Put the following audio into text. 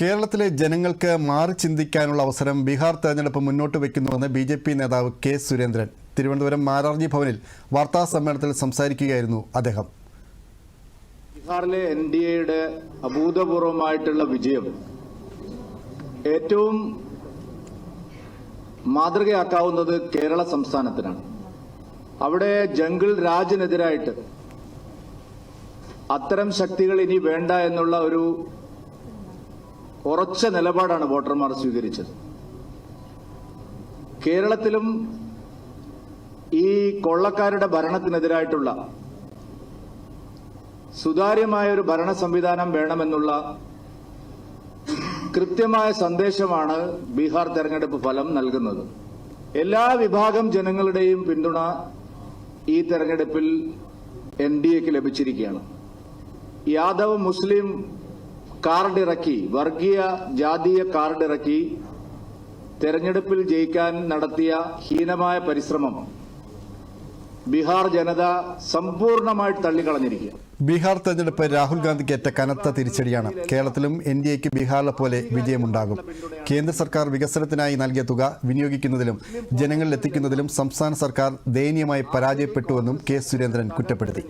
കേരളത്തിലെ ജനങ്ങൾക്ക് മാറി ചിന്തിക്കാനുള്ള അവസരം ബീഹാർ തെരഞ്ഞെടുപ്പ് മുന്നോട്ട് വയ്ക്കുന്നുവെന്ന് ബി ജെ പി നേതാവ് കെ സുരേന്ദ്രൻ. തിരുവനന്തപുരം മാരാർജി ഭവനിൽ വാർത്താ സമ്മേളനത്തിൽ സംസാരിക്കുകയായിരുന്നു അദ്ദേഹം. ബീഹാറിലെ എൻ ഡി എയുടെ അഭൂതപൂർവമായിട്ടുള്ള വിജയം ഏറ്റവും മാതൃകയാക്കാവുന്നത് കേരള സംസ്ഥാനത്തിനാണ്. അവിടെ ജംഗിൾ രാജിനെതിരായിട്ട് അത്തരം ശക്തികൾ ഇനി വേണ്ട എന്നുള്ള ഒരു ഉറച്ച നിലപാടാണ് വോട്ടർമാർ സ്വീകരിച്ചത്. കേരളത്തിലും ഈ കൊള്ളക്കാരുടെ ഭരണത്തിനെതിരായിട്ടുള്ള സുതാര്യമായ ഒരു ഭരണ സംവിധാനം വേണമെന്നുള്ള കൃത്യമായ സന്ദേശമാണ് ബീഹാർ തെരഞ്ഞെടുപ്പ് ഫലം നൽകുന്നത്. എല്ലാ വിഭാഗം ജനങ്ങളുടെയും പിന്തുണ ഈ തെരഞ്ഞെടുപ്പിൽ എൻ ഡി എക്ക് ലഭിച്ചിരിക്കുകയാണ്. യാദവ് മുസ്ലിം കാർഡ് ഇറക്കി വർഗീയ ജാതീയ കാർഡ് ഇറക്കി തെരഞ്ഞെടുപ്പിൽ ജയിക്കാൻ നടത്തിയ ഹീനമായ പരിശ്രമം ബീഹാർ ജനത സമ്പൂർണമായിട്ട് തള്ളിക്കളഞ്ഞിരിക്കുക ബീഹാർ തെരഞ്ഞെടുപ്പ് രാഹുൽ ഗാന്ധിക്ക് ഏറ്റ കനത്ത തിരിച്ചടിയാണ്. കേരളത്തിലും എൻ ഡി എക്ക് ബീഹാറിലെ പോലെ വിജയമുണ്ടാകും. കേന്ദ്ര സർക്കാർ വികസനത്തിനായി നൽകിയ തുക വിനിയോഗിക്കുന്നതിലും ജനങ്ങളിൽ എത്തിക്കുന്നതിലും സംസ്ഥാന സർക്കാർ ദയനീയമായി പരാജയപ്പെട്ടുവെന്നും കെ സുരേന്ദ്രൻ കുറ്റപ്പെടുത്തി.